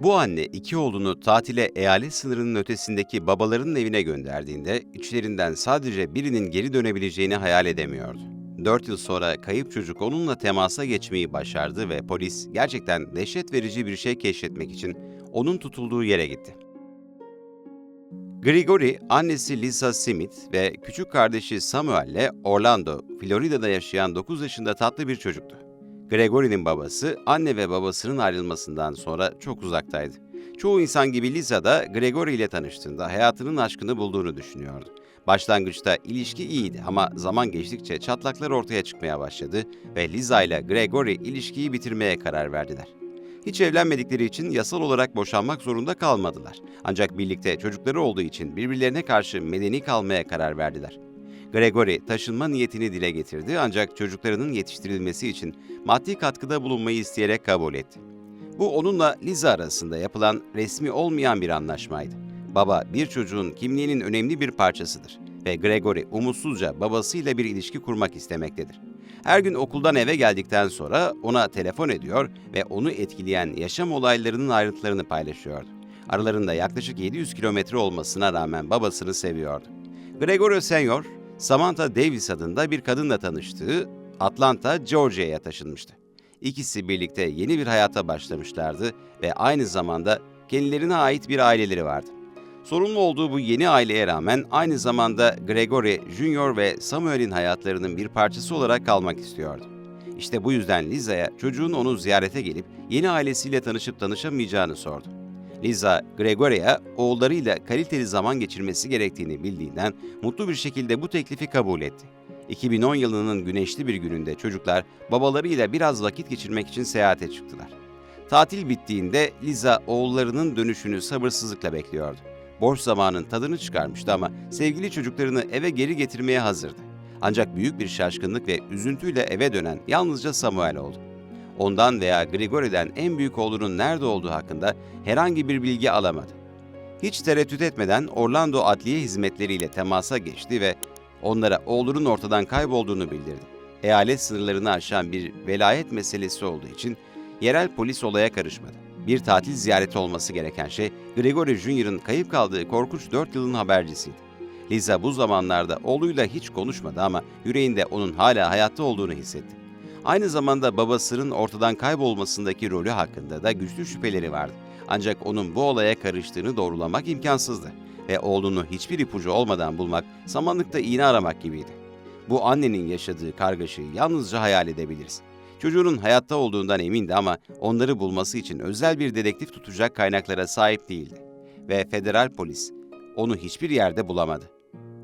Bu anne iki oğlunu tatile eyalet sınırının ötesindeki babalarının evine gönderdiğinde içlerinden sadece birinin geri dönebileceğini hayal edemiyordu. Dört yıl sonra kayıp çocuk onunla temasa geçmeyi başardı ve polis gerçekten dehşet verici bir şey keşfetmek için onun tutulduğu yere gitti. Gregory, annesi Lisa Smith ve küçük kardeşi Samuel'le Orlando, Florida'da yaşayan 9 yaşında tatlı bir çocuktu. Gregory'nin babası, anne ve babasının ayrılmasından sonra çok uzaktaydı. Çoğu insan gibi Lisa da Gregory ile tanıştığında hayatının aşkını bulduğunu düşünüyordu. Başlangıçta ilişki iyiydi ama zaman geçtikçe çatlaklar ortaya çıkmaya başladı ve Lisa ile Gregory ilişkiyi bitirmeye karar verdiler. Hiç evlenmedikleri için yasal olarak boşanmak zorunda kalmadılar. Ancak birlikte çocukları olduğu için birbirlerine karşı medeni kalmaya karar verdiler. Gregory taşınma niyetini dile getirdi ancak çocuklarının yetiştirilmesi için maddi katkıda bulunmayı isteyerek kabul etti. Bu onunla Liza arasında yapılan resmi olmayan bir anlaşmaydı. Baba bir çocuğun kimliğinin önemli bir parçasıdır ve Gregory umutsuzca babasıyla bir ilişki kurmak istemektedir. Her gün okuldan eve geldikten sonra ona telefon ediyor ve onu etkileyen yaşam olaylarının ayrıntılarını paylaşıyordu. Aralarında yaklaşık 700 kilometre olmasına rağmen babasını seviyordu. Gregorio Senior, Samantha Davis adında bir kadınla tanıştığı Atlanta, Georgia'ya taşınmıştı. İkisi birlikte yeni bir hayata başlamışlardı ve aynı zamanda kendilerine ait bir aileleri vardı. Sorumlu olduğu bu yeni aileye rağmen aynı zamanda Gregory Junior ve Samuel'in hayatlarının bir parçası olarak kalmak istiyordu. İşte bu yüzden Liza'ya çocuğun onu ziyarete gelip yeni ailesiyle tanışıp tanışamayacağını sordu. Liza, Gregory'a oğullarıyla kaliteli zaman geçirmesi gerektiğini bildiğinden mutlu bir şekilde bu teklifi kabul etti. 2010 yılının güneşli bir gününde çocuklar babalarıyla biraz vakit geçirmek için seyahate çıktılar. Tatil bittiğinde Liza oğullarının dönüşünü sabırsızlıkla bekliyordu. Boş zamanın tadını çıkarmıştı ama sevgili çocuklarını eve geri getirmeye hazırdı. Ancak büyük bir şaşkınlık ve üzüntüyle eve dönen yalnızca Samuel oldu. Ondan veya Grigory'den en büyük oğlunun nerede olduğu hakkında herhangi bir bilgi alamadı. Hiç tereddüt etmeden Orlando Adliye Hizmetleriyle temasa geçti ve onlara oğlunun ortadan kaybolduğunu bildirdi. Eyalet sınırlarını aşan bir velayet meselesi olduğu için yerel polis olaya karışmadı. Bir tatil ziyareti olması gereken şey Gregory Junior'ın kayıp kaldığı korkunç 4 yılın habercisiydi. Lisa bu zamanlarda oğluyla hiç konuşmadı ama yüreğinde onun hala hayatta olduğunu hissetti. Aynı zamanda babasının ortadan kaybolmasındaki rolü hakkında da güçlü şüpheleri vardı. Ancak onun bu olaya karıştığını doğrulamak imkansızdı ve oğlunu hiçbir ipucu olmadan bulmak samanlıkta iğne aramak gibiydi. Bu annenin yaşadığı kargaşayı yalnızca hayal edebiliriz. Çocuğunun hayatta olduğundan emindi ama onları bulması için özel bir dedektif tutacak kaynaklara sahip değildi. Ve federal polis onu hiçbir yerde bulamadı.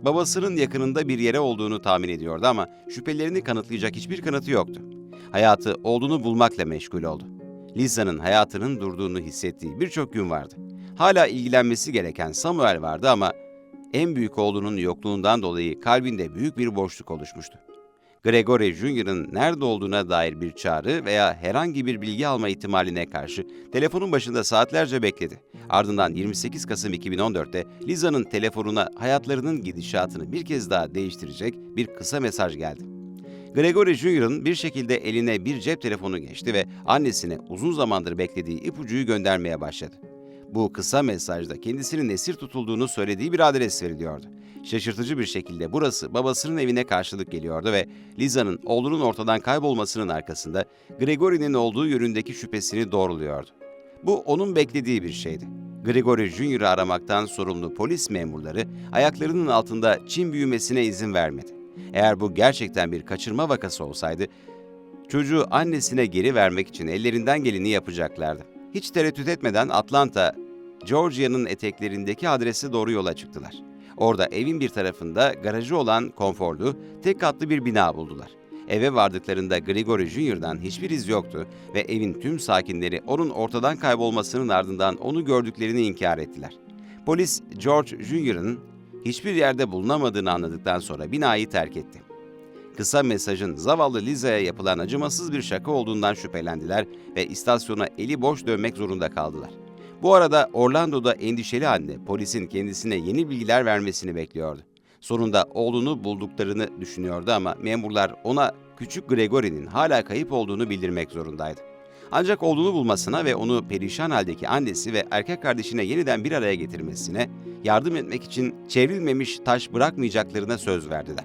Babasının yakınında bir yere olduğunu tahmin ediyordu ama şüphelerini kanıtlayacak hiçbir kanıtı yoktu. Hayatı oğlunu bulmakla meşgul oldu. Lisa'nın hayatının durduğunu hissettiği birçok gün vardı. Hala ilgilenmesi gereken Samuel vardı ama en büyük oğlunun yokluğundan dolayı kalbinde büyük bir boşluk oluşmuştu. Gregory Junior'ın nerede olduğuna dair bir çağrı veya herhangi bir bilgi alma ihtimaline karşı telefonun başında saatlerce bekledi. Ardından 28 Kasım 2014'te Liza'nın telefonuna hayatlarının gidişatını bir kez daha değiştirecek bir kısa mesaj geldi. Gregory Junior'ın bir şekilde eline bir cep telefonu geçti ve annesine uzun zamandır beklediği ipucuyu göndermeye başladı. Bu kısa mesajda kendisinin esir tutulduğunu söylediği bir adres veriliyordu. Şaşırtıcı bir şekilde burası babasının evine karşılık geliyordu ve Liza'nın oğlunun ortadan kaybolmasının arkasında Gregory'nin olduğu yönündeki şüphesini doğruluyordu. Bu onun beklediği bir şeydi. Gregory Junior'ı aramaktan sorumlu polis memurları ayaklarının altında çim büyümesine izin vermedi. Eğer bu gerçekten bir kaçırma vakası olsaydı, çocuğu annesine geri vermek için ellerinden geleni yapacaklardı. Hiç tereddüt etmeden Atlanta, Georgia'nın eteklerindeki adrese doğru yola çıktılar. Orada evin bir tarafında garajı olan konforlu, tek katlı bir bina buldular. Eve vardıklarında Gregory Junior'dan hiçbir iz yoktu ve evin tüm sakinleri onun ortadan kaybolmasının ardından onu gördüklerini inkar ettiler. Polis George Junior'ın hiçbir yerde bulunamadığını anladıktan sonra binayı terk etti. Kısa mesajın zavallı Liza'ya yapılan acımasız bir şaka olduğundan şüphelendiler ve istasyona eli boş dönmek zorunda kaldılar. Bu arada Orlando'da endişeli anne polisin kendisine yeni bilgiler vermesini bekliyordu. Sonunda oğlunu bulduklarını düşünüyordu ama memurlar ona küçük Gregory'nin hala kayıp olduğunu bildirmek zorundaydı. Ancak oğlunu bulmasına ve onu perişan haldeki annesi ve erkek kardeşine yeniden bir araya getirmesine yardım etmek için çevrilmemiş taş bırakmayacaklarına söz verdiler.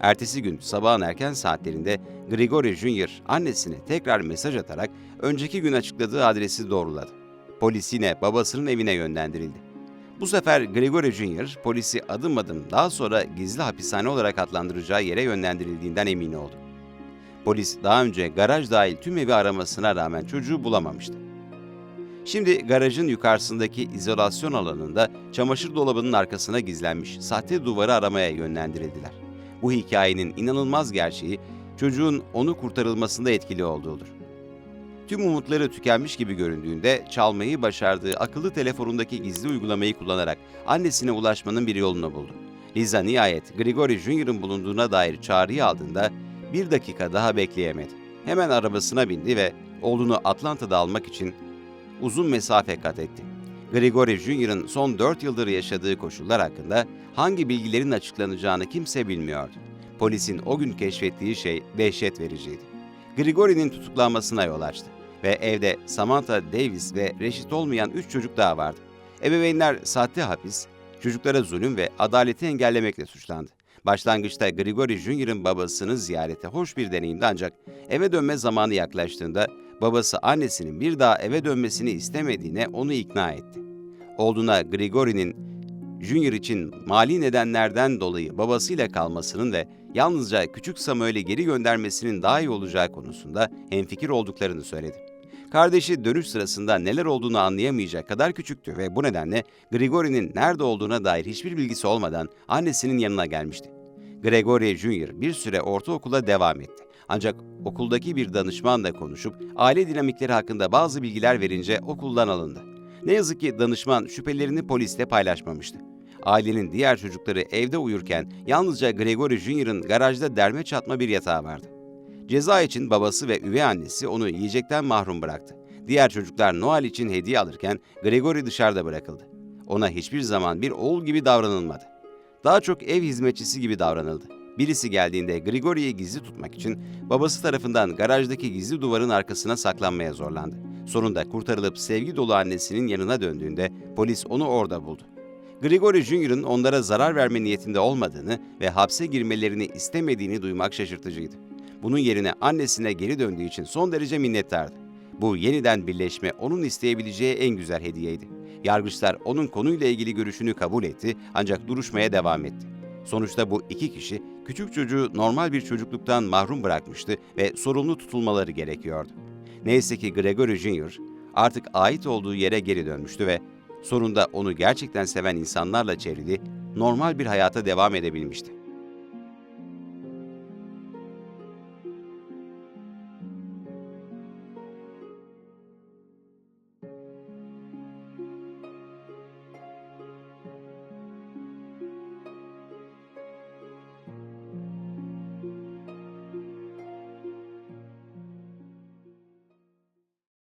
Ertesi gün sabahın erken saatlerinde Grigori Junior annesine tekrar mesaj atarak önceki gün açıkladığı adresi doğruladı. Polis yine babasının evine yönlendirildi. Bu sefer Grigori Junior polisi adım adım daha sonra gizli hapishane olarak adlandıracağı yere yönlendirildiğinden emin oldu. Polis daha önce garaj dahil tüm evi aramasına rağmen çocuğu bulamamıştı. Şimdi garajın yukarısındaki izolasyon alanında çamaşır dolabının arkasına gizlenmiş sahte duvarı aramaya yönlendirildiler. Bu hikayenin inanılmaz gerçeği çocuğun onu kurtarılmasında etkili olduğudur. Tüm umutları tükenmiş gibi göründüğünde çalmayı başardığı akıllı telefonundaki gizli uygulamayı kullanarak annesine ulaşmanın bir yolunu buldu. Liza nihayet Grigori Junior'ın bulunduğuna dair çağrıyı aldığında bir dakika daha bekleyemedi. Hemen arabasına bindi ve oğlunu Atlanta'da almak için uzun mesafe kat etti. Grigori Junior'ın son 4 yıldır yaşadığı koşullar hakkında hangi bilgilerin açıklanacağını kimse bilmiyordu. Polisin o gün keşfettiği şey dehşet vericiydi. Grigori'nin tutuklanmasına yol açtı ve evde Samantha Davis ve reşit olmayan 3 çocuk daha vardı. Ebeveynler sahte hapis, çocuklara zulüm ve adaleti engellemekle suçlandı. Başlangıçta Grigori Junior'ın babasını ziyarete hoş bir deneyimdi ancak eve dönme zamanı yaklaştığında babası annesinin bir daha eve dönmesini istemediğine onu ikna etti. Oğluna Grigori'nin Junior için mali nedenlerden dolayı babasıyla kalmasının ve yalnızca küçük Samuel'i geri göndermesinin daha iyi olacağı konusunda hemfikir olduklarını söyledi. Kardeşi dönüş sırasında neler olduğunu anlayamayacak kadar küçüktü ve bu nedenle Grigori'nin nerede olduğuna dair hiçbir bilgisi olmadan annesinin yanına gelmişti. Gregory Junior bir süre ortaokula devam etti. Ancak okuldaki bir danışmanla konuşup aile dinamikleri hakkında bazı bilgiler verince okuldan alındı. Ne yazık ki danışman şüphelerini polisle paylaşmamıştı. Ailenin diğer çocukları evde uyurken yalnızca Gregory Junior'ın garajda derme çatma bir yatağı vardı. Ceza için babası ve üvey annesi onu yiyecekten mahrum bıraktı. Diğer çocuklar Noel için hediye alırken Gregory dışarıda bırakıldı. Ona hiçbir zaman bir oğul gibi davranılmadı. Daha çok ev hizmetçisi gibi davranıldı. Birisi geldiğinde Grigori'yi gizli tutmak için babası tarafından garajdaki gizli duvarın arkasına saklanmaya zorlandı. Sonunda kurtarılıp sevgi dolu annesinin yanına döndüğünde polis onu orada buldu. Grigori Junior'ın onlara zarar verme niyetinde olmadığını ve hapse girmelerini istemediğini duymak şaşırtıcıydı. Bunun yerine annesine geri döndüğü için son derece minnettardı. Bu yeniden birleşme onun isteyebileceği en güzel hediyeydi. Yargıçlar onun konuyla ilgili görüşünü kabul etti ancak duruşmaya devam etti. Sonuçta bu iki kişi küçük çocuğu normal bir çocukluktan mahrum bırakmıştı ve sorumlu tutulmaları gerekiyordu. Neyse ki Gregory Junior artık ait olduğu yere geri dönmüştü ve sonunda onu gerçekten seven insanlarla çevrili normal bir hayata devam edebilmişti.